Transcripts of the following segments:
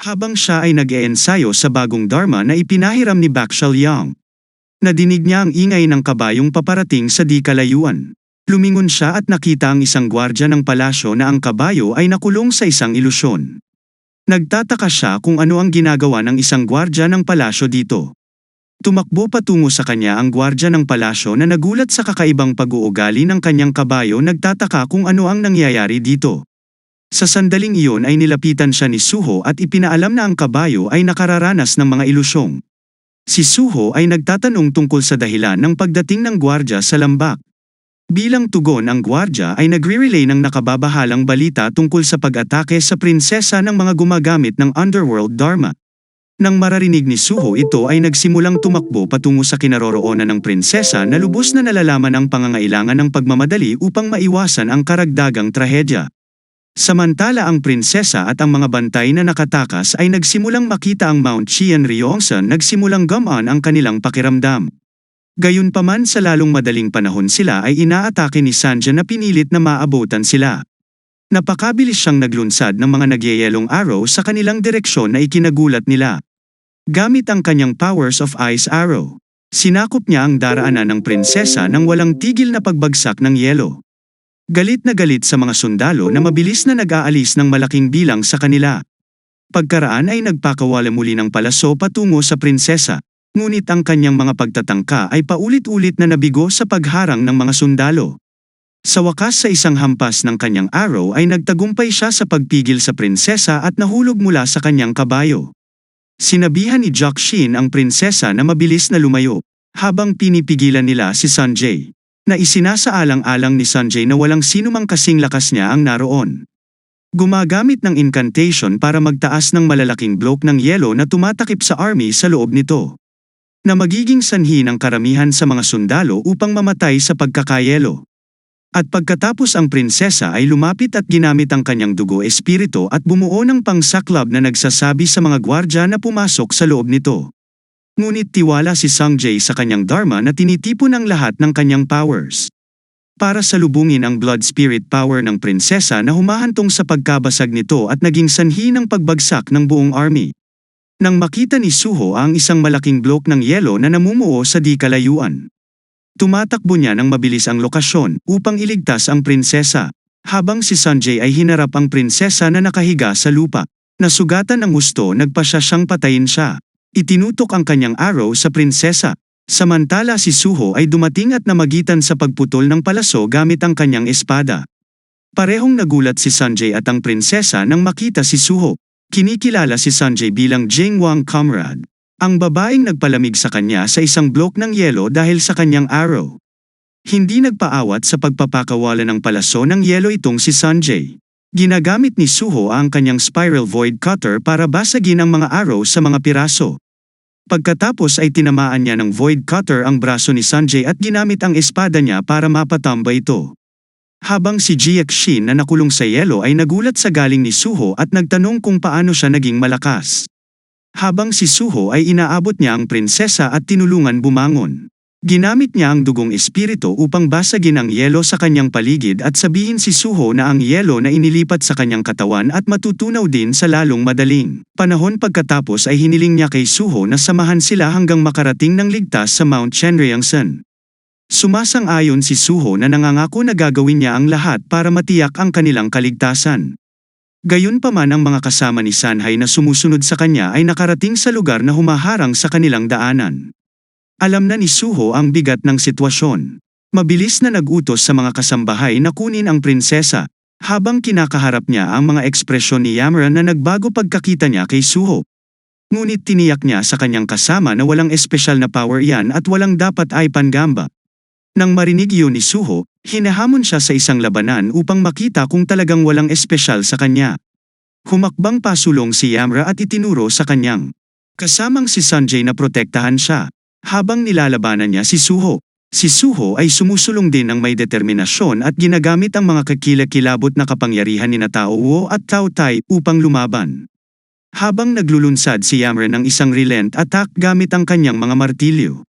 Habang siya ay nag-eensayo sa bagong dharma na ipinahiram ni Bakshal Yang. Nadinig niya ang ingay ng kabayong paparating sa di kalayuan. Lumingon siya at nakita ang isang gwardya ng palasyo na ang kabayo ay nakulong sa isang ilusyon. Nagtataka siya kung ano ang ginagawa ng isang gwardya ng palasyo dito. Tumakbo patungo sa kanya ang gwardya ng palasyo na nagulat sa kakaibang pag-uugali ng kanyang kabayo nagtataka kung ano ang nangyayari dito. Sa sandaling iyon ay nilapitan siya ni Suho at ipinaalam na ang kabayo ay nakararanas ng mga ilusyong. Si Suho ay nagtatanong tungkol sa dahilan ng pagdating ng gwardya sa lambak. Bilang tugon ang gwardya ay nagre-relay ng nakababahalang balita tungkol sa pag-atake sa prinsesa ng mga gumagamit ng underworld dharma. Nang mararinig ni Suho ito ay nagsimulang tumakbo patungo sa kinaroroonan ng prinsesa na lubos na nalalaman ang pangangailangan ng pagmamadali upang maiwasan ang karagdagang trahedya. Samantala ang prinsesa at ang mga bantay na nakatakas ay nagsimulang makita ang Mount Chian Ryongsan nagsimulang gamaan ang kanilang pakiramdam. Gayunpaman sa lalong madaling panahon sila ay inaatake ni Sanja na pinilit na maabutan sila. Napakabilis siyang naglunsad ng mga nagyayelong arrow sa kanilang direksyon na ikinagulat nila. Gamit ang kanyang powers of ice arrow, sinakop niya ang daraanan ng prinsesa nang walang tigil na pagbagsak ng yelo. Galit na galit sa mga sundalo na mabilis na nag-aalis ng malaking bilang sa kanila. Pagkaraan ay nagpakawala muli ng palaso patungo sa prinsesa, ngunit ang kanyang mga pagtatangka ay paulit-ulit na nabigo sa pagharang ng mga sundalo. Sa wakas sa isang hampas ng kanyang arrow ay nagtagumpay siya sa pagpigil sa prinsesa at nahulog mula sa kanyang kabayo. Sinabihan ni Jock Shin ang prinsesa na mabilis na lumayo, habang pinipigilan nila si Sanjay, na isinasaalang-alang ni Sanjay na walang sinumang kasing lakas niya ang naroon. Gumagamit ng incantation para magtaas ng malalaking bloke ng yelo na tumatakip sa army sa loob nito. Na magiging sanhi ng karamihan sa mga sundalo upang mamatay sa pagkakayelo. At pagkatapos ang prinsesa ay lumapit at ginamit ang kanyang dugo espiritu at bumuo ng pangsaklab na nagsasabi sa mga gwardya na pumasok sa loob nito. Ngunit tiwala si Sangjay sa kanyang dharma na tinitipon ang lahat ng kanyang powers. Para salubungin ang blood spirit power ng prinsesa na humahantong sa pagkabasag nito at naging sanhi ng pagbagsak ng buong army. Nang makita ni Suho ang isang malaking bloke ng yelo na namumuo sa di kalayuan. Tumatakbo niya ng mabilis ang lokasyon upang iligtas ang prinsesa, habang si Sanjay ay hinarap ang prinsesa na nakahiga sa lupa. Nasugatan ang gusto nagpa siya siyang patayin siya. Itinutok ang kanyang arrow sa prinsesa. Samantala si Suho ay dumating at namagitan sa pagputol ng palaso gamit ang kanyang espada. Parehong nagulat si Sanjay at ang prinsesa nang makita si Suho. Kinikilala si Sanjay bilang Jing Wang comrade. Ang babaeng nagpalamig sa kanya sa isang bloke ng yelo dahil sa kanyang arrow. Hindi nagpaawat sa pagpapakawala ng palaso ng yelo itong si Sanjay. Ginagamit ni Suho ang kanyang spiral void cutter para basagin ang mga arrow sa mga piraso. Pagkatapos ay tinamaan niya ng void cutter ang braso ni Sanjay at ginamit ang espada niya para mapatamba ito. Habang si Jiak Shin na nakulong sa yelo ay nagulat sa galing ni Suho at nagtanong kung paano siya naging malakas. Habang si Suho ay inaabot niya ang prinsesa at tinulungan bumangon. Ginamit niya ang dugong espiritu upang basagin ang yelo sa kanyang paligid at sabihin si Suho na ang yelo na inilipat sa kanyang katawan at matutunaw din sa lalong madaling. Panahon pagkatapos ay hiniling niya kay Suho na samahan sila hanggang makarating ng ligtas sa Mount Chenryangsan. Sumasang-ayon si Suho na nangangako na gagawin niya ang lahat para matiyak ang kanilang kaligtasan. Gayunpaman ang mga kasama ni Sanhay na sumusunod sa kanya ay nakarating sa lugar na humaharang sa kanilang daanan. Alam na ni Suho ang bigat ng sitwasyon. Mabilis na nagutos sa mga kasambahay na kunin ang prinsesa, habang kinakaharap niya ang mga ekspresyon ni Yamra na nagbago pagkakita niya kay Suho. Ngunit tiniyak niya sa kanyang kasama na walang espesyal na power yan at walang dapat ay pangamba. Nang marinig yun ni Suho, hinahamon siya sa isang labanan upang makita kung talagang walang espesyal sa kanya. Humakbang pasulong si Yamra at itinuro sa kanyang. Kasamang si Sanjay na protektahan siya. Habang nilalabanan niya si Suho. Si Suho ay sumusulong din ng may determinasyon at ginagamit ang mga kakilakilabot na kapangyarihan ni Tao Wu at Tao Tai upang lumaban. Habang naglulunsad si Yamra ng isang relent attack gamit ang kanyang mga martilyo.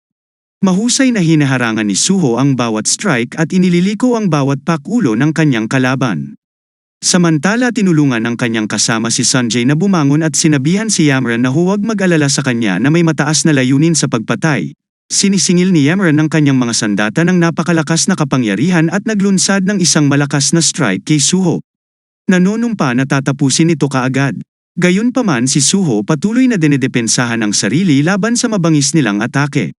Mahusay na hinaharangan ni Suho ang bawat strike at inililiko ang bawat pakulo ng kanyang kalaban. Samantala tinulungan ng kanyang kasama si Sanjay na bumangon at sinabihan si Yamran na huwag mag-alala sa kanya na may mataas na layunin sa pagpatay. Sinisingil ni Yamran ng kanyang mga sandata ng napakalakas na kapangyarihan at naglunsad ng isang malakas na strike kay Suho. Nanunumpa na tatapusin ito kaagad. Gayunpaman si Suho patuloy na dinedepensahan ang sarili laban sa mabangis nilang atake.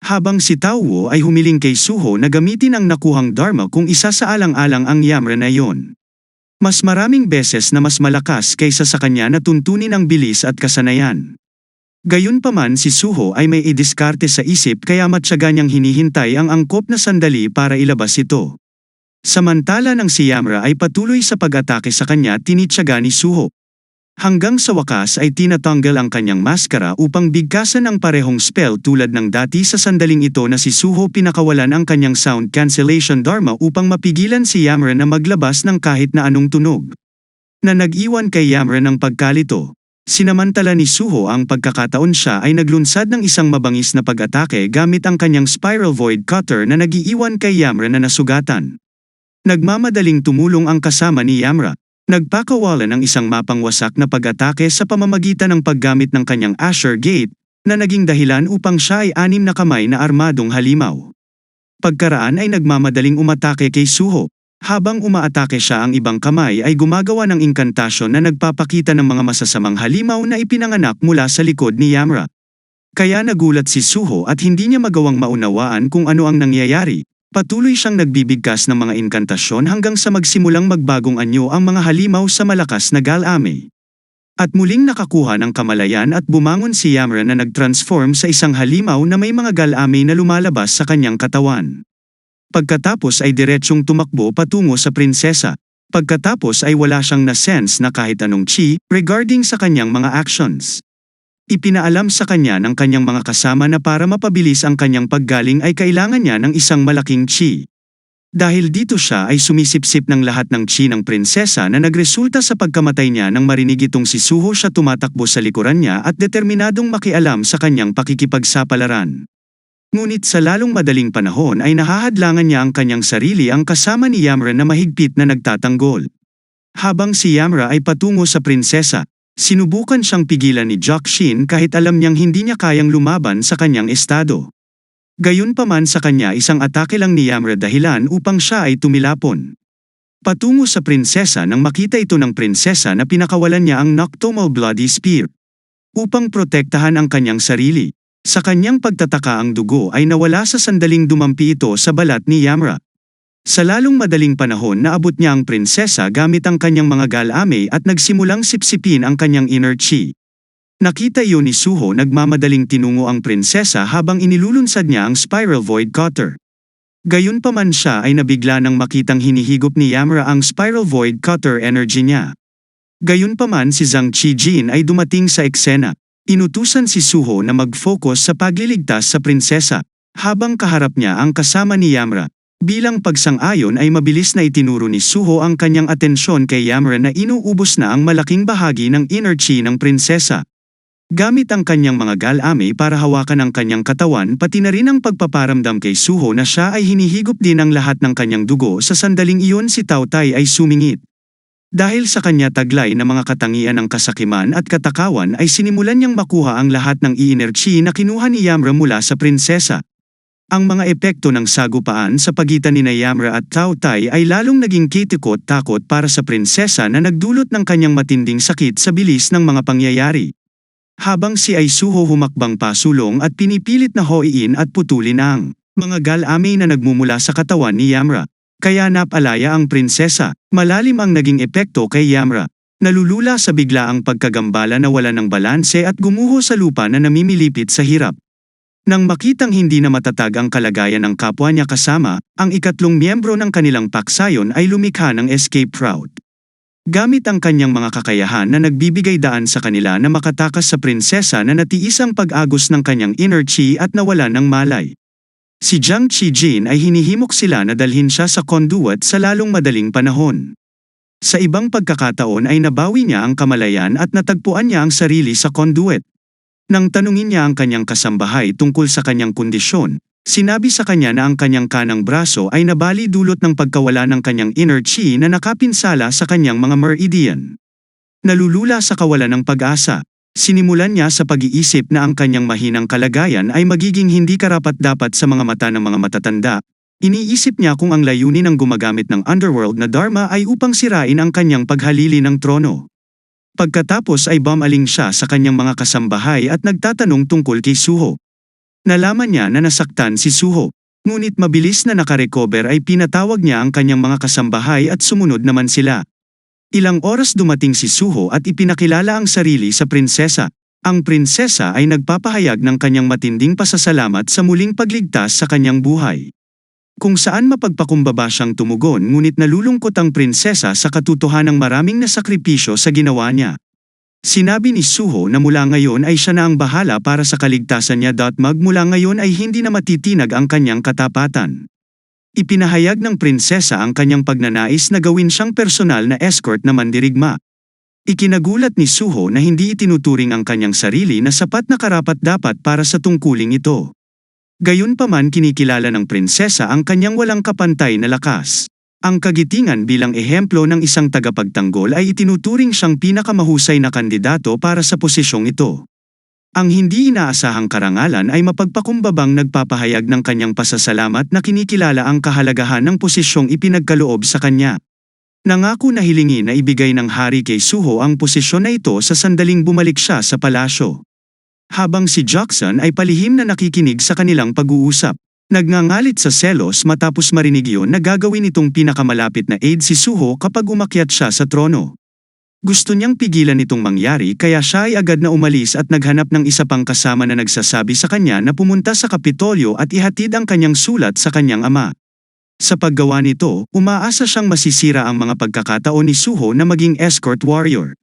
Habang si Tauwo ay humiling kay Suho na gamitin ang nakuhang Dharma kung isa sa alang-alang ang Yamran na iyon. Mas maraming beses na mas malakas kaysa sa kanya na tuntunin ang bilis at kasanayan. Gayunpaman si Suho ay may idiskarte sa isip kaya matyaga niyang hinihintay ang angkop na sandali para ilabas ito. Samantala ng si Yamra ay patuloy sa pag-atake sa kanya tinityaga ni Suho. Hanggang sa wakas ay tinatanggal ang kanyang maskara upang bigkasan ang parehong spell tulad ng dati sa sandaling ito na si Suho pinakawalan ang kanyang sound cancellation dharma upang mapigilan si Yamra na maglabas ng kahit na anong tunog. Na nag-iwan kay Yamra ng pagkalito. Sinamantala ni Suho ang pagkakataon siya ay naglunsad ng isang mabangis na pag-atake gamit ang kanyang spiral void cutter na nagiiwan kay Yamra na nasugatan. Nagmamadaling tumulong ang kasama ni Yamra. Nagpakawalan ng isang mapangwasak na pag-atake sa pamamagitan ng paggamit ng kanyang Asher Gate, na naging dahilan upang siya ay anim na kamay na armadong halimaw. Pagkaraan ay nagmamadaling umatake kay Suho. Habang umaatake siya ang ibang kamay ay gumagawa ng inkantasyon na nagpapakita ng mga masasamang halimaw na ipinanganak mula sa likod ni Yamra. Kaya nagulat si Suho at hindi niya magawang maunawaan kung ano ang nangyayari, Patuloy siyang nagbibigkas ng mga inkantasyon hanggang sa magsimulang magbagong anyo ang mga halimaw sa malakas na galame. At muling nakakuha ng kamalayan at bumangon si Yamra na nag-transform sa isang halimaw na may mga galame na lumalabas sa kanyang katawan. Pagkatapos ay diretsyong tumakbo patungo sa prinsesa. Pagkatapos ay wala siyang na-sense na kahit anong chi regarding sa kanyang mga actions. Ipinaalam sa kanya ng kanyang mga kasama na para mapabilis ang kanyang paggaling ay kailangan niya ng isang malaking chi. Dahil dito siya ay sumisipsip ng lahat ng chi ng prinsesa na nagresulta sa pagkamatay niya nang marinig itong si Suho siya tumatakbo sa likuran niya at determinadong makialam sa kanyang pakikipagsapalaran. Ngunit sa lalong madaling panahon ay nahahadlangan niya ang kanyang sarili ang kasama ni Yamra na mahigpit na nagtatanggol. Habang si Yamra ay patungo sa prinsesa, Sinubukan siyang pigilan ni Jock Shin kahit alam niyang hindi niya kayang lumaban sa kanyang estado. Gayunpaman sa kanya isang atake lang ni Yamra dahilan upang siya ay tumilapon. Patungo sa prinsesa nang makita ito ng prinsesa na pinakawalan niya ang Nocturnal Bloody Spear. Upang protektahan ang kanyang sarili. Sa kanyang pagtataka ang dugo ay nawala sa sandaling dumampi ito sa balat ni Yamra. Sa lalong madaling panahon naabot niya ang prinsesa gamit ang kanyang mga galame at nagsimulang sipsipin ang kanyang inner chi. Nakita iyon ni Suho nagmamadaling tinungo ang prinsesa habang inilulunsad niya ang spiral void cutter. Gayunpaman siya ay nabigla nang makitang hinihigop ni Yamra ang spiral void cutter energy niya. Gayunpaman si Zhang Qijin ay dumating sa eksena. Inutusan si Suho na mag-focus sa pagliligtas sa prinsesa, habang kaharap niya ang kasama ni Yamra. Bilang pagsang-ayon ay mabilis na itinuro ni Suho ang kanyang atensyon kay Yamra na inuubos na ang malaking bahagi ng inner chi ng prinsesa. Gamit ang kanyang mga galame para hawakan ang kanyang katawan pati na rin ang pagpaparamdam kay Suho na siya ay hinihigop din ang lahat ng kanyang dugo sa sandaling iyon si Tautay ay sumingit. Dahil sa kanya taglay na mga katangian ng kasakiman at katakawan ay sinimulan niyang makuha ang lahat ng i-inner chi na kinuha ni Yamra mula sa prinsesa. Ang mga epekto ng sagupaan sa pagitan ni Yamra at Tao Tai ay lalong naging kitikot-takot para sa prinsesa na nagdulot ng kanyang matinding sakit sa bilis ng mga pangyayari. Habang si Aisuho humakbang pasulong at pinipilit na hoiin at putulin ang mga galame na nagmumula sa katawan ni Yamra. Kaya napalaya ang prinsesa, malalim ang naging epekto kay Yamra. Nalulula sa bigla ang pagkagambala na wala ng balanse at gumuho sa lupa na namimilipit sa hirap. Nang makitang hindi na matatag ang kalagayan ng kapwa niya kasama, ang ikatlong miyembro ng kanilang paksayon ay lumikha ng escape route. Gamit ang kanyang mga kakayahan na nagbibigay daan sa kanila na makatakas sa prinsesa na natiis ang pag-agos ng kanyang inner chi at nawala ng malay. Si Jiang Qijin ay hinihimok sila na dalhin siya sa conduit sa lalong madaling panahon. Sa ibang pagkakataon ay nabawi niya ang kamalayan at natagpuan niya ang sarili sa conduit. Nang tanungin niya ang kanyang kasambahay tungkol sa kanyang kondisyon, Sinabi sa kanya na ang kanyang kanang braso ay nabali dulot ng pagkawala ng kanyang inner chi na nakapinsala sa kanyang mga meridian. Nalulula sa kawalan ng pag-asa. Sinimulan niya sa pag-iisip na ang kanyang mahinang kalagayan ay magiging hindi karapat-dapat sa mga mata ng mga matatanda. Iniisip niya kung ang layunin ng gumagamit ng underworld na dharma ay upang sirain ang kanyang paghalili ng trono. Pagkatapos ay bumaling siya sa kanyang mga kasambahay at nagtatanong tungkol kay Suho. Nalaman niya na nasaktan si Suho. Ngunit mabilis na nakarecover ay pinatawag niya ang kanyang mga kasambahay at sumunod naman sila. Ilang oras dumating si Suho at ipinakilala ang sarili sa prinsesa. Ang prinsesa ay nagpapahayag ng kanyang matinding pasasalamat sa muling pagligtas sa kanyang buhay. Kung saan mapagpakumbaba siyang tumugon ngunit nalulungkot ang prinsesa sa katotohanang maraming nasakripisyo sa ginawa niya. Sinabi ni Suho na mula ngayon ay siya na ang bahala para sa kaligtasan niya. Magmula ngayon ay hindi na matitinag ang kanyang katapatan. Ipinahayag ng prinsesa ang kanyang pagnanais na gawin siyang personal na escort na mandirigma. Ikinagulat ni Suho na hindi itinuturing ang kanyang sarili na sapat na karapat-dapat para sa tungkuling ito. Gayunpaman kinikilala ng prinsesa ang kanyang walang kapantay na lakas. Ang kagitingan bilang ehemplo ng isang tagapagtanggol ay itinuturing siyang pinakamahusay na kandidato para sa posisyong ito. Ang hindi inaasahang karangalan ay mapagpakumbabang nagpapahayag ng kanyang pasasalamat na kinikilala ang kahalagahan ng posisyong ipinagkaloob sa kanya. Nangako na hilingin na ibigay ng hari kay Suho ang posisyon na ito sa sandaling bumalik siya sa palasyo. Habang si Jackson ay palihim na nakikinig sa kanilang pag-uusap. Nagngangalit sa selos matapos marinig yun na gagawin itong pinakamalapit na aide si Suho kapag umakyat siya sa trono. Gusto niyang pigilan itong mangyari kaya siya ay agad na umalis at naghanap ng isa pang kasama na nagsasabi sa kanya na pumunta sa Kapitolyo at ihatid ang kanyang sulat sa kanyang ama. Sa paggawa nito, umaasa siyang masisira ang mga pagkakataon ni Suho na maging escort warrior.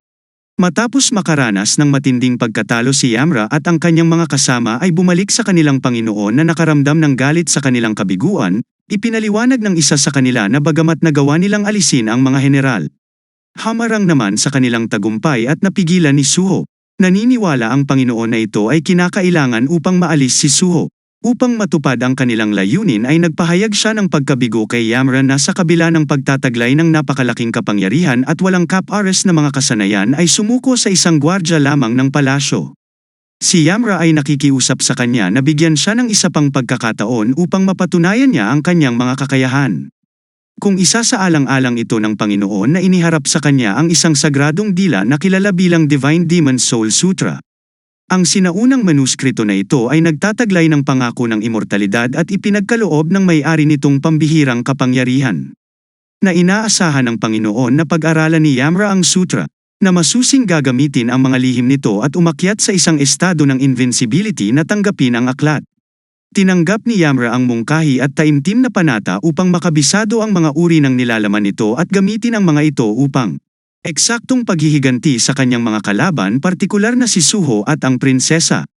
Matapos makaranas ng matinding pagkatalo si Yamra at ang kanyang mga kasama ay bumalik sa kanilang Panginoon na nakaramdam ng galit sa kanilang kabiguan, ipinaliwanag ng isa sa kanila na bagamat nagawa nilang alisin ang mga general. Hamarang naman sa kanilang tagumpay at napigilan ni Suho. Naniniwala ang Panginoon na ito ay kinakailangan upang maalis si Suho. Upang matupad ang kanilang layunin ay nagpahayag siya ng pagkabigo kay Yamra na sa kabila ng pagtataglay ng napakalaking kapangyarihan at walang cap-ares na mga kasanayan ay sumuko sa isang gwardya lamang ng palasyo. Si Yamra ay nakikiusap sa kanya na bigyan siya ng isa pang pagkakataon upang mapatunayan niya ang kanyang mga kakayahan. Kung isa sa alang-alang ito ng Panginoon na iniharap sa kanya ang isang sagradong dila na kilala bilang Divine Demon Soul Sutra. Ang sinaunang manuskrito na ito ay nagtataglay ng pangako ng imortalidad at ipinagkaloob ng may-ari nitong pambihirang kapangyarihan. Na inaasahan ng Panginoon na pag-aralan ni Yamra ang sutra, na masusing gagamitin ang mga lihim nito at umakyat sa isang estado ng invincibility na tanggapin ang aklat. Tinanggap ni Yamra ang mungkahi at taimtim na panata upang makabisado ang mga uri ng nilalaman nito at gamitin ang mga ito upang Eksaktong paghihiganti sa kanyang mga kalaban partikular na si Suho at ang prinsesa.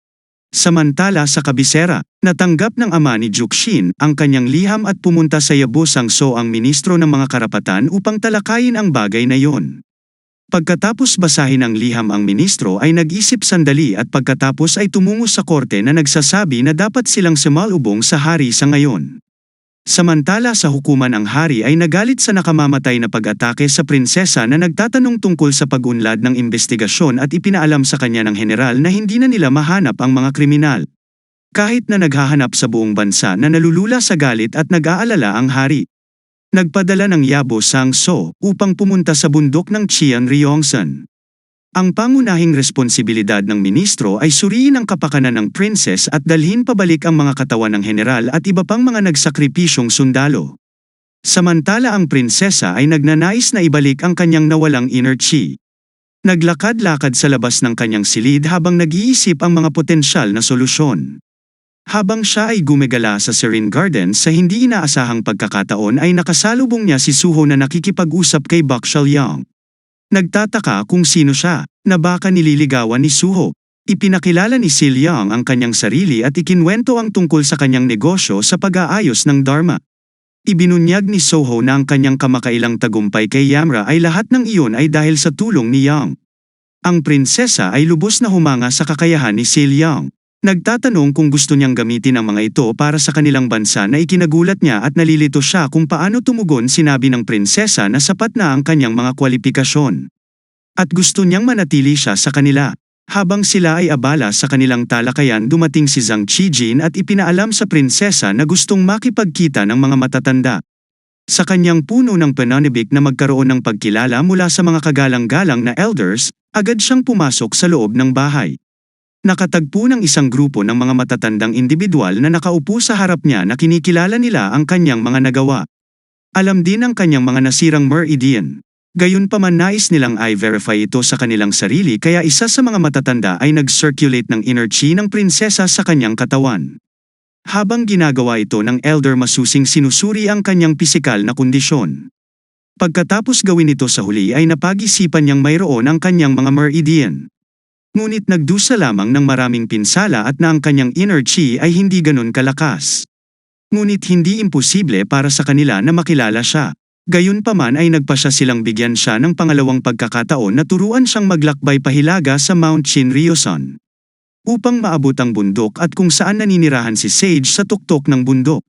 Samantala sa kabisera, natanggap ng ama ni Jukshin ang kanyang liham at pumunta sa Yabusang So ang ministro ng mga karapatan upang talakayin ang bagay na yon. Pagkatapos basahin ang liham ang ministro ay nag-isip sandali at pagkatapos ay tumungo sa korte na nagsasabi na dapat silang sumalubong sa hari sa ngayon. Samantala sa hukuman ang hari ay nagalit sa nakamamatay na pag-atake sa prinsesa na nagtatanong tungkol sa pag-unlad ng investigasyon at ipinaalam sa kanya ng general na hindi na nila mahanap ang mga kriminal. Kahit na naghahanap sa buong bansa na nalulula sa galit at nag-aalala ang hari. Nagpadala ng Yabo Sang So upang pumunta sa bundok ng Chian Ryongsan. Ang pangunahing responsibilidad ng ministro ay suriin ang kapakanan ng princess at dalhin pabalik ang mga katawan ng general at iba pang mga nagsakripisyong sundalo. Samantala ang prinsesa ay nagnanais na ibalik ang kanyang nawalang inner chi. Naglakad-lakad sa labas ng kanyang silid habang nag-iisip ang mga potensyal na solusyon. Habang siya ay gumegala sa Serene Gardens sa hindi inaasahang pagkakataon ay nakasalubong niya si Suho na nakikipag-usap kay Bakshal Yang. Nagtataka kung sino siya, na baka nililigawan ni Suho. Ipinakilala ni Sil Yang ang kanyang sarili at ikinwento ang tungkol sa kanyang negosyo sa pag-aayos ng Dharma. Ibinunyag ni Soho na ang kanyang kamakailang tagumpay kay Yamra ay lahat ng iyon ay dahil sa tulong ni Yang. Ang prinsesa ay lubos na humanga sa kakayahan ni Sil Yang. Nagtatanong kung gusto niyang gamitin ang mga ito para sa kanilang bansa na ikinagulat niya at nalilito siya kung paano tumugon sinabi ng prinsesa na sapat na ang kanyang mga kwalifikasyon. At gusto niyang manatili siya sa kanila. Habang sila ay abala sa kanilang talakayan dumating si Zhang Qijin at ipinaalam sa prinsesa na gustong makipagkita ng mga matatanda. Sa kanyang puno ng pananibik na magkaroon ng pagkilala mula sa mga kagalang-galang na elders, agad siyang pumasok sa loob ng bahay. Nakatagpo ng isang grupo ng mga matatandang individual na nakaupo sa harap niya na kinikilala nila ang kanyang mga nagawa. Alam din ang kanyang mga nasirang meridian. Gayunpaman nais nilang i-verify ito sa kanilang sarili kaya isa sa mga matatanda ay nag-circulate ng inner chi ng prinsesa sa kanyang katawan. Habang ginagawa ito ng elder masusing sinusuri ang kanyang pisikal na kondisyon. Pagkatapos gawin ito sa huli ay napag-isipan niyang mayroon ang kanyang mga meridian. Ngunit nagdusa lamang ng maraming pinsala at na ang kanyang inner chi ay hindi ganun kalakas. Ngunit hindi imposible para sa kanila na makilala siya. Gayunpaman ay nagpasya silang bigyan siya ng pangalawang pagkakataon na turuan siyang maglakbay pahilaga sa Mount Shinryosan. Upang maabot ang bundok at kung saan naninirahan si Sage sa tuktok ng bundok.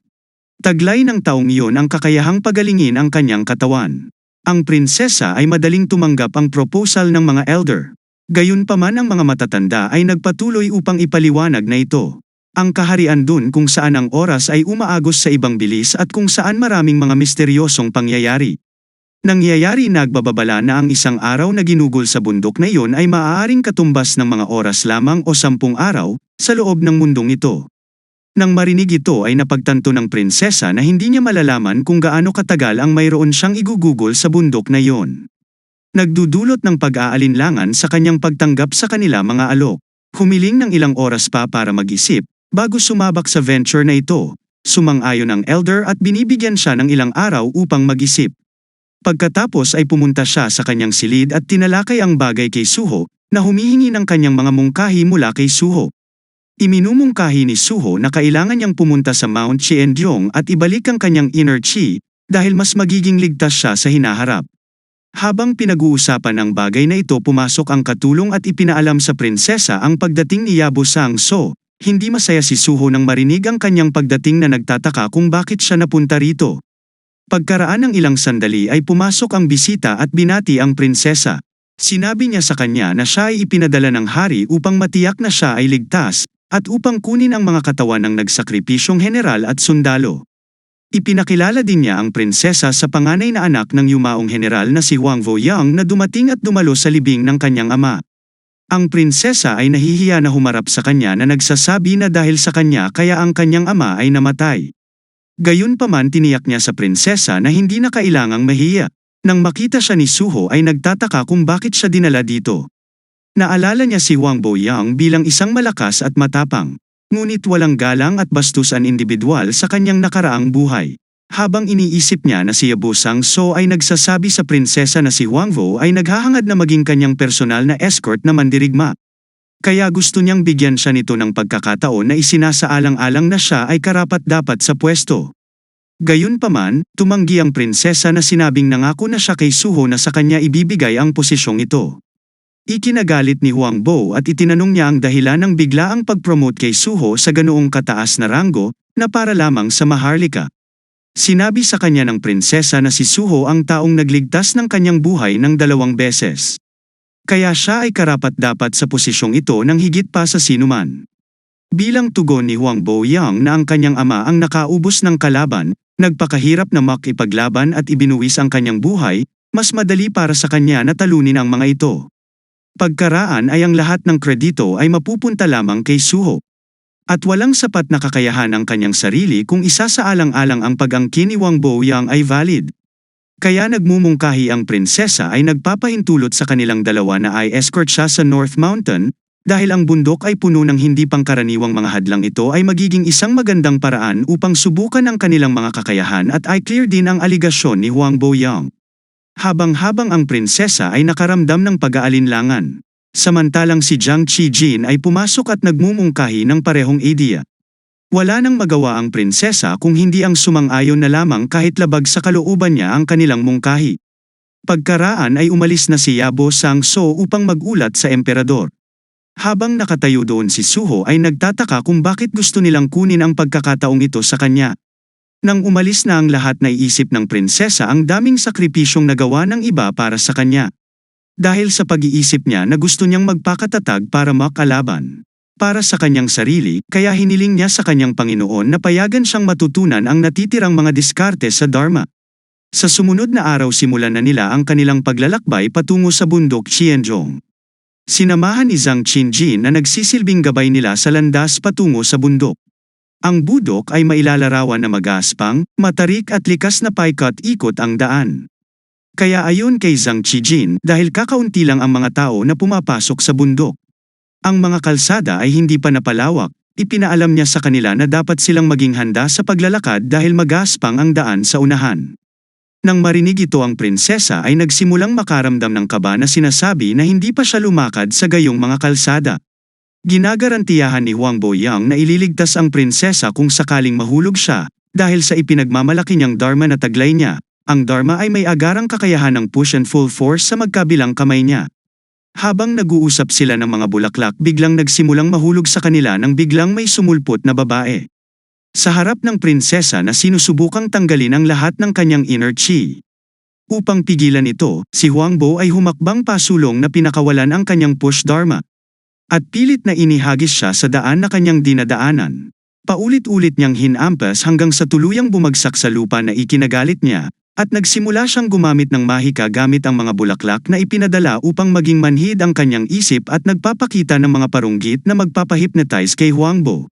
Taglay ng taong iyon ang kakayahang pagalingin ang kanyang katawan. Ang prinsesa ay madaling tumanggap ang proposal ng mga elder. Gayunpaman ang mga matatanda ay nagpatuloy upang ipaliwanag na ito. Ang kaharian dun kung saan ang oras ay umaagos sa ibang bilis at kung saan maraming mga misteryosong pangyayari. Nangyayari nagbababala na ang isang araw na ginugol sa bundok na iyon ay maaaring katumbas ng mga oras lamang o sampung araw sa loob ng mundong ito. Nang marinig ito ay napagtanto ng prinsesa na hindi niya malalaman kung gaano katagal ang mayroon siyang igugugol sa bundok na iyon. Nagdudulot ng pag-aalinlangan sa kanyang pagtanggap sa kanila mga alok. Humiling ng ilang oras pa para mag-isip, Bago sumabak sa venture na ito, sumang-ayon ang elder at binibigyan siya ng ilang araw upang mag-isip. Pagkatapos ay pumunta siya sa kanyang silid at tinalakay ang bagay kay Suho, na humihingi ng kanyang mga mungkahi mula kay Suho. Iminumungkahi ni Suho na kailangan niyang pumunta sa Mount Chiendiong at ibalik ang kanyang inner chi, dahil mas magiging ligtas siya sa hinaharap. Habang pinag-uusapan ang bagay na ito pumasok ang katulong at ipinaalam sa prinsesa ang pagdating ni Yabo Sang So, hindi masaya si Suho nang marinig ang kanyang pagdating na nagtataka kung bakit siya napunta rito. Pagkaraan ng ilang sandali ay pumasok ang bisita at binati ang prinsesa. Sinabi niya sa kanya na siya ay ipinadala ng hari upang matiyak na siya ay ligtas, at upang kunin ang mga katawan ng nagsakripisyong general at sundalo. Ipinakilala din niya ang prinsesa sa panganay na anak ng yumaong general na si Huang Voyang na dumating at dumalo sa libing ng kanyang ama. Ang prinsesa ay nahihiya na humarap sa kanya na nagsasabi na dahil sa kanya kaya ang kanyang ama ay namatay. Gayunpaman tiniyak niya sa prinsesa na hindi na kailangang mahiya. Nang makita siya ni Suho ay nagtataka kung bakit siya dinala dito. Naalala niya si Wang Boyang bilang isang malakas at matapang. Ngunit walang galang at bastusan individual sa kanyang nakaraang buhay. Habang iniisip niya na si Yabusang So ay nagsasabi sa prinsesa na si Huang Vo ay naghahangad na maging kanyang personal na escort na mandirigma. Kaya gusto niyang bigyan siya nito ng pagkakataon na isinasaalang-alang na siya ay karapat-dapat sa pwesto. Gayunpaman, tumanggi ang prinsesa na sinabing nangako na siya kay Suho na sa kanya ibibigay ang posisyong ito. Ikinagalit ni Huang Bo at itinanong niya ang dahilan ng biglaang pag-promote kay Suho sa ganoong kataas na ranggo, na para lamang sa Maharlika. Sinabi sa kanya ng prinsesa na si Suho ang taong nagligtas ng kanyang buhay ng dalawang beses. Kaya siya ay karapat-dapat sa posisyong ito ng higit pa sa sinuman. Bilang tugon ni Huang Boyang na ang kanyang ama ang nakaubos ng kalaban, nagpakahirap na makipaglaban at ibinuwis ang kanyang buhay, mas madali para sa kanya na talunin ang mga ito. Pagkaraan ay ang lahat ng kredito ay mapupunta lamang kay Suho. At walang sapat na kakayahan ang kanyang sarili kung isasaalang-alang ang pag-angkin ni Wang Boyang ay valid. Kaya nagmumungkahi ang prinsesa ay nagpapahintulot sa kanilang dalawa na ay escort siya sa North Mountain, dahil ang bundok ay puno ng hindi pangkaraniwang mga hadlang ito ay magiging isang magandang paraan upang subukan ang kanilang mga kakayahan at ay clear din ang aligasyon ni Huang Boyang. Habang-habang ang prinsesa ay nakaramdam ng pag-aalinlangan. Samantalang si Jiang Qijin ay pumasok at nagmumungkahi ng parehong ideya. Wala nang magawa ang prinsesa kung hindi ang sumang-ayon na lamang kahit labag sa kalooban niya ang kanilang mungkahi. Pagkaraan ay umalis na si Yabo Sang So upang magulat sa emperador. Habang nakatayo doon si Suho ay nagtataka kung bakit gusto nilang kunin ang pagkakataong ito sa kanya. Nang umalis na ang lahat na iisip ng prinsesa ang daming sakripisyong nagawa ng iba para sa kanya. Dahil sa pag-iisip niya na gusto niyang magpakatatag para makalaban. Para sa kanyang sarili, kaya hiniling niya sa kanyang Panginoon na payagan siyang matutunan ang natitirang mga diskarte sa Dharma. Sa sumunod na araw simulan na nila ang kanilang paglalakbay patungo sa bundok Xianzhong. Sinamahan ni Zhang Qinjin na nagsisilbing gabay nila sa landas patungo sa bundok. Ang budok ay mailalarawan na magaspang, matarik at likas na paikot-ikot ang daan. Kaya ayon kay Zhang Qijin dahil kakaunti lang ang mga tao na pumapasok sa bundok. Ang mga kalsada ay hindi pa napalawak, ipinaalam niya sa kanila na dapat silang maging handa sa paglalakad dahil magaspang ang daan sa unahan. Nang marinig ito ang prinsesa ay nagsimulang makaramdam ng kaba na sinasabi na hindi pa siya lumakad sa gayong mga kalsada. Ginagarantiyahan ni Huang Boyang na ililigtas ang prinsesa kung sakaling mahulog siya, dahil sa ipinagmamalaki niyang Dharma na taglay niya, ang Dharma ay may agarang kakayahan ng push and full force sa magkabilang kamay niya. Habang nag-uusap sila ng mga bulaklak biglang nagsimulang mahulog sa kanila nang biglang may sumulpot na babae. Sa harap ng prinsesa na sinusubukang tanggalin ang lahat ng kanyang inner chi. Upang pigilan ito, si Huangbo ay humakbang pasulong na pinakawalan ang kanyang push dharma. At pilit na inihagis siya sa daan na kanyang dinadaanan. Paulit-ulit niyang hinampas hanggang sa tuluyang bumagsak sa lupa na ikinagalit niya, at nagsimula siyang gumamit ng mahika gamit ang mga bulaklak na ipinadala upang maging manhid ang kanyang isip at nagpapakita ng mga parunggit na magpapahypnotize kay Huangbo.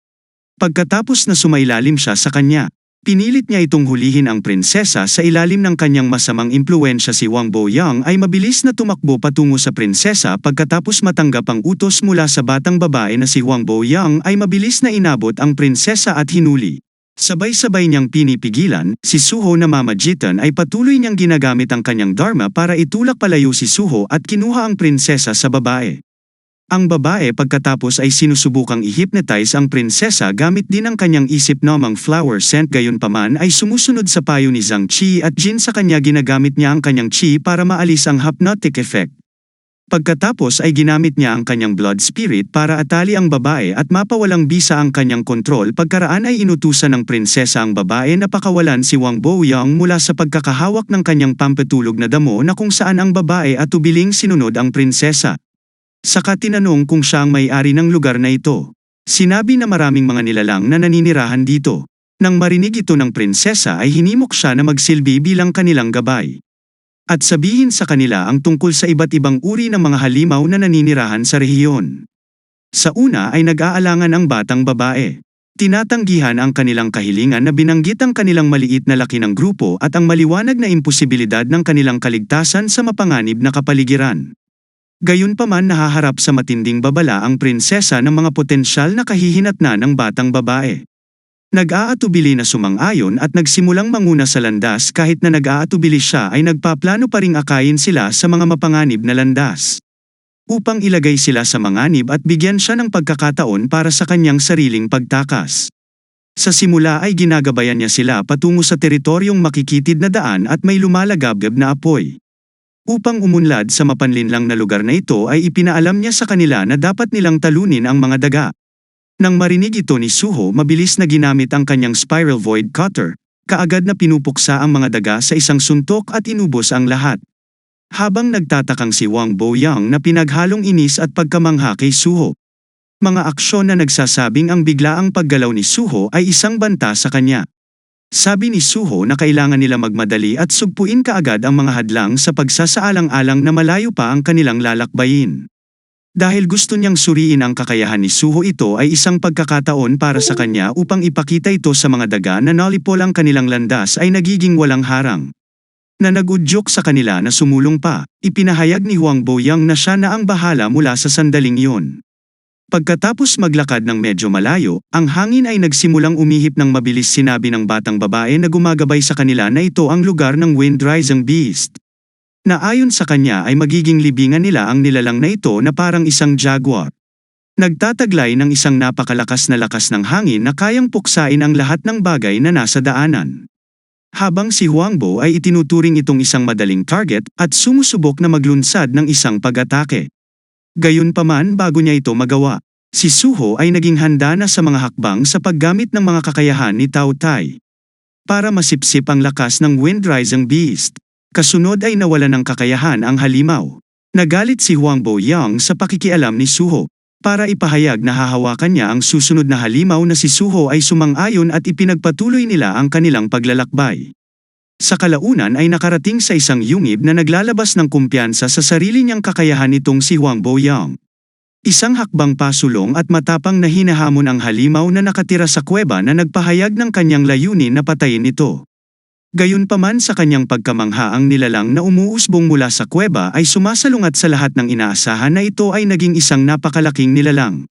Pagkatapos na sumailalim siya sa kanya, pinilit niya itong hulihin ang prinsesa sa ilalim ng kanyang masamang impluensya si Wang Boyang ay mabilis na tumakbo patungo sa prinsesa pagkatapos matanggap ang utos mula sa batang babae na si Wang Boyang ay mabilis na inabot ang prinsesa at hinuli. Sabay-sabay niyang pinipigilan, si Suho na mamagitan ay patuloy niyang ginagamit ang kanyang dharma para itulak palayo si Suho at kinuha ang prinsesa sa babae. Ang babae pagkatapos ay sinusubukang i-hypnotize ang prinsesa gamit din ang kanyang isip namang flower scent gayunpaman ay sumusunod sa payo ni Zhang Qi at Jin sa kanya ginagamit niya ang kanyang chi para maalis ang hypnotic effect. Pagkatapos ay ginamit niya ang kanyang blood spirit para atali ang babae at mapawalang bisa ang kanyang kontrol pagkaraan ay inutusan ng prinsesa ang babae na pakawalan si Wang Boyang mula sa pagkakahawak ng kanyang pampatulog na damo na kung saan ang babae at tubiling sinunod ang prinsesa. Saka tinanong kung siya ang may-ari ng lugar na ito. Sinabi na maraming mga nilalang na naninirahan dito. Nang marinig ito ng prinsesa ay hinimok siya na magsilbi bilang kanilang gabay. At sabihin sa kanila ang tungkol sa iba't ibang uri ng mga halimaw na naninirahan sa rehiyon. Sa una ay nag-aalangan ang batang babae. Tinatanggihan ang kanilang kahilingan na binanggit ang kanilang maliit na laki ng grupo at ang maliwanag na imposibilidad ng kanilang kaligtasan sa mapanganib na kapaligiran. Gayunpaman nahaharap sa matinding babala ang prinsesa ng mga potensyal na kahihinatna ng batang babae. Nag-aatubili na sumang-ayon at nagsimulang manguna sa landas kahit na nag-aatubili siya ay nagpaplano pa ring akayin sila sa mga mapanganib na landas. Upang ilagay sila sa manganib at bigyan siya ng pagkakataon para sa kanyang sariling pagtakas. Sa simula ay ginagabayan niya sila patungo sa teritoryong makikitid na daan at may lumalagabgab na apoy. Upang umunlad sa mapanlinlang na lugar na ito ay ipinaalam niya sa kanila na dapat nilang talunin ang mga daga. Nang marinig ito ni Suho mabilis na ginamit ang kanyang spiral void cutter, kaagad na pinupuksa ang mga daga sa isang suntok at inubos ang lahat. Habang nagtatakang si Wang Boyang na pinaghalong inis at pagkamangha kay Suho. Mga aksyon na nagsasabing ang biglaang paggalaw ni Suho ay isang banta sa kanya. Sabi ni Suho na kailangan nila magmadali at sugpuin kaagad ang mga hadlang sa pagsasaalang-alang na malayo pa ang kanilang lalakbayin. Dahil gusto niyang suriin ang kakayahan ni Suho ito ay isang pagkakataon para sa kanya upang ipakita ito sa mga daga na nalipol ang kanilang landas ay nagiging walang harang. Na nagudyok sa kanila na sumulong pa, ipinahayag ni Huang Boyang na siya na ang bahala mula sa sandaling iyon. Pagkatapos maglakad ng medyo malayo, ang hangin ay nagsimulang umihip ng mabilis sinabi ng batang babae na gumagabay sa kanila na ito ang lugar ng Wind Rising Beast na ayon sa kanya ay magiging libingan nila ang nilalang na ito na parang isang jaguar. Nagtataglay ng isang napakalakas na lakas ng hangin na kayang puksain ang lahat ng bagay na nasa daanan. Habang si Huangbo ay itinuturing itong isang madaling target at sumusubok na maglunsad ng isang pag-atake. Gayunpaman bago niya ito magawa, si Suho ay naging handa na sa mga hakbang sa paggamit ng mga kakayahan ni Tao Tai. Para masipsip ang lakas ng Wind Rising Beast. Kasunod ay nawala ng kakayahan ang halimaw. Nagalit si Huang Bo Yang sa pakikialam ni Suho. Para ipahayag na hahawakan niya ang susunod na halimaw na si Suho ay sumang-ayon at ipinagpatuloy nila ang kanilang paglalakbay. Sa kalaunan ay nakarating sa isang yungib na naglalabas ng kumpiyansa sa sarili niyang kakayahan nitong si Huang Bo Yang. Isang hakbang pasulong at matapang na hinahamon ang halimaw na nakatira sa kuweba na nagpahayag ng kanyang layunin na patayin ito. Gayunpaman sa kanyang pagkamangha ang nilalang na umuusbong mula sa kuweba ay sumasalungat sa lahat ng inaasahan na ito ay naging isang napakalaking nilalang.